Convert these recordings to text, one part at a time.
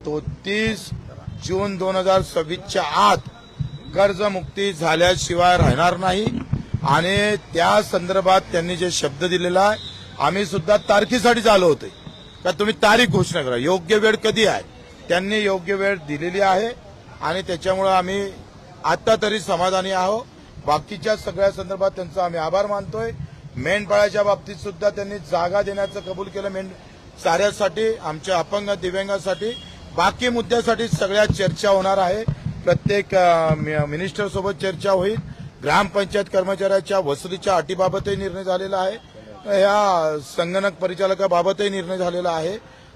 तो तीस जून दोन हजार सव्वीसच्या आत कर्जमुक्ती झाल्याशिवाय राहणार नाही. आणि त्या संदर्भात त्यांनी जे शब्द दिलेला आहे आम्ही सुद्धा तारखेसाठी आलो होते का तुम्ही तारीख घोषणा करा. योग्य वेळ कधी आहे? त्यांनी योग्य वेळ दिलेली आहे आणि त्याच्यामुळे आम्ही आता तरी समाधानी आहोत. बाकीच्या सगळ्या संदर्भात त्यांचा आम्ही आभार मानतोय. मेंढपाळाच्या बाबतीत सुद्धा त्यांनी जागा देण्याचं कबूल केलं. मेंढ साऱ्यासाठी आमच्या अपंग दिव्यांगासाठी. बाकी मुद्द्यासाठी सगळ्या चर्चा होणार आहे. प्रत्येक मिनिस्टर सोबत चर्चा होईल. ग्रामपंचायत कर्मचाऱ्याच्या वसुलीच्या अटीबाबतही निर्णय झालेला आहे. या संगणक परिचालकाबाबतही निर्णय झालेला आहे.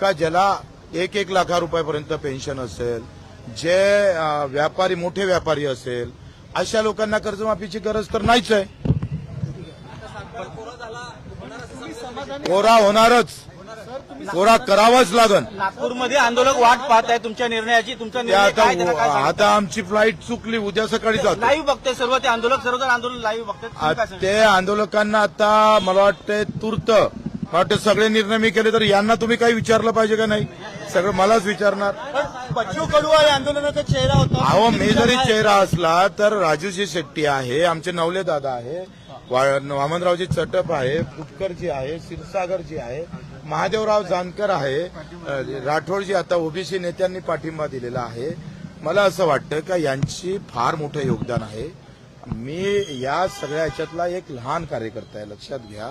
का ज्याला एक एक लाखा रुपयापर्यंत पेन्शन असेल जे व्यापारी मोठे व्यापारी असेल अशा लोकांना कर्जमाफीची गरज तर नाहीच आहे. कोरा होणारच. कोरा करावाच लागन. नागपूरमध्ये आंदोलक वाट पाहत आहे तुमच्या निर्णयाची तुमचा निर्णय आता काय त्याला काय सांगता? आता आमची फ्लाईट चुकली उद्या सकाळी जातो. लाईव्ह बघते सर्व ते आंदोलक सर्व जण आंदोलन लाईव्ह बघतात तुम्ही काय सांगता? ते आंदोलकांना आता मला वाटतंय तूर्त वाटतं सगळे निर्णय मी केले तर यांना तुम्ही काही विचारलं पाहिजे का नाही? सगळं मलाच विचारणार. बच्चू कडू या आंदोलनाचा चेहरा होता. अहो मी जरी चेहरा असला तर राजूजी शेट्टी आहे आमचे नवले दादा आहे वामनरावजी चटप आहे फुटकरजी आहे क्षीरसागरजी आहे महादेवराव जानकर आहे राठोडजी आता ओबीसी नेत्यांनी पाठिंबा दिलेला आहे. मला असं वाटतं का यांची फार मोठं योगदान आहे. मी या सगळ्या ह्याच्यातला एक लहान कार्यकर्ता आहे लक्षात घ्या.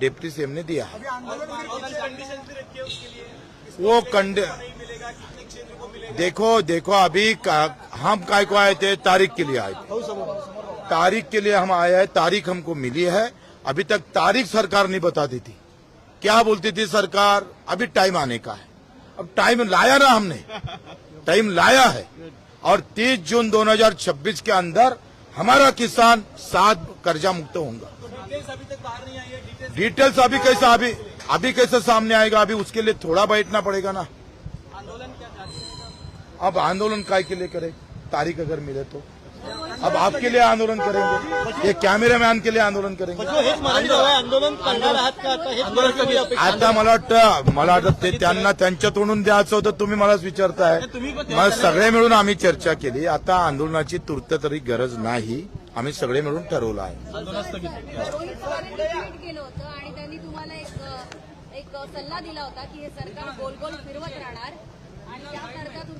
डिप्टी सीएम ने दिया है। वो कंडे देखो देखो अभी का- हम काय को आए थे? तारीख के लिए आए थे। तारीख के लिए हम आए हैं तारीख हमको मिली है। अभी तक तारीख सरकार नहीं बताती थी। क्या बोलती थी सरकार? अभी टाइम आने का है। अब टाइम लाया ना हमने। टाइम लाया है। और 30 जून 2026 के अंदर हमारा किसान सात कर्जा मुक्त होगा। डिटेल्स अभी कैसा अभी अभी कैसे सामने आएगा अभी उसके लिए थोड़ा बैठना पड़ेगा ना। अब आंदोलन काय के लिए करे? तारीख अगर मिले तो। अब आपके लिए आंदोलन करेंगे। ये कॅमेरामॅन के लिए आंदोलन करेंगे। आंदोलन आता? आंदोलन मला वाटतं मला वाटतं ते त्यांना त्यांच्या तोंडून द्यायचं होतं तुम्ही मलाच विचारताय. मग सगळे मिळून आम्ही चर्चा केली. आता आंदोलनाची तूर्त तरी गरज नाही. आम्ही सगळे मिळून ठरवलं आहे.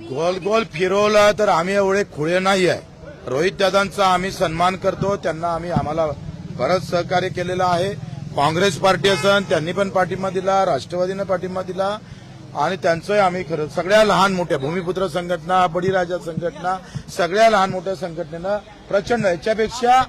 गोल गोल फिरवलं तर आम्ही एवढे खुळे नाही आहे. रोहित दादांचा आम्ही सन्मान करतो त्यांना आम्ही आम्हाला बरंच सहकार्य केलेलं आहे. काँग्रेस पार्टी असन त्यांनी पण पाठिंबा दिला राष्ट्रवादीनं पाठिंबा दिला. आणि त्यांचंही आम्ही खरं सगळ्या लहान मोठ्या भूमिपुत्र संघटना बळीराजा संघटना सगळ्या लहान मोठ्या संघटनेनं प्रचंड याच्यापेक्षा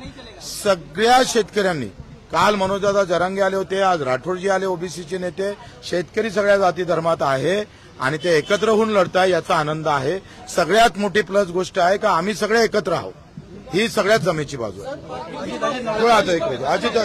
सगळ्या शेतकऱ्यांनी काल मनोजदादा जरांगे आले होते आज राठोडजी आले ओबीसीचे नेते शेतकरी सगळ्या जाती धर्मात आहे आणि ते एकत्र होऊन लढताय याचा आनंद आहे. सगळ्यात मोठी प्लस गोष्ट आहे का आम्ही सगळे एकत्र आहोत. ही सगळ्यात जमेची बाजू आहे. आता एक अजित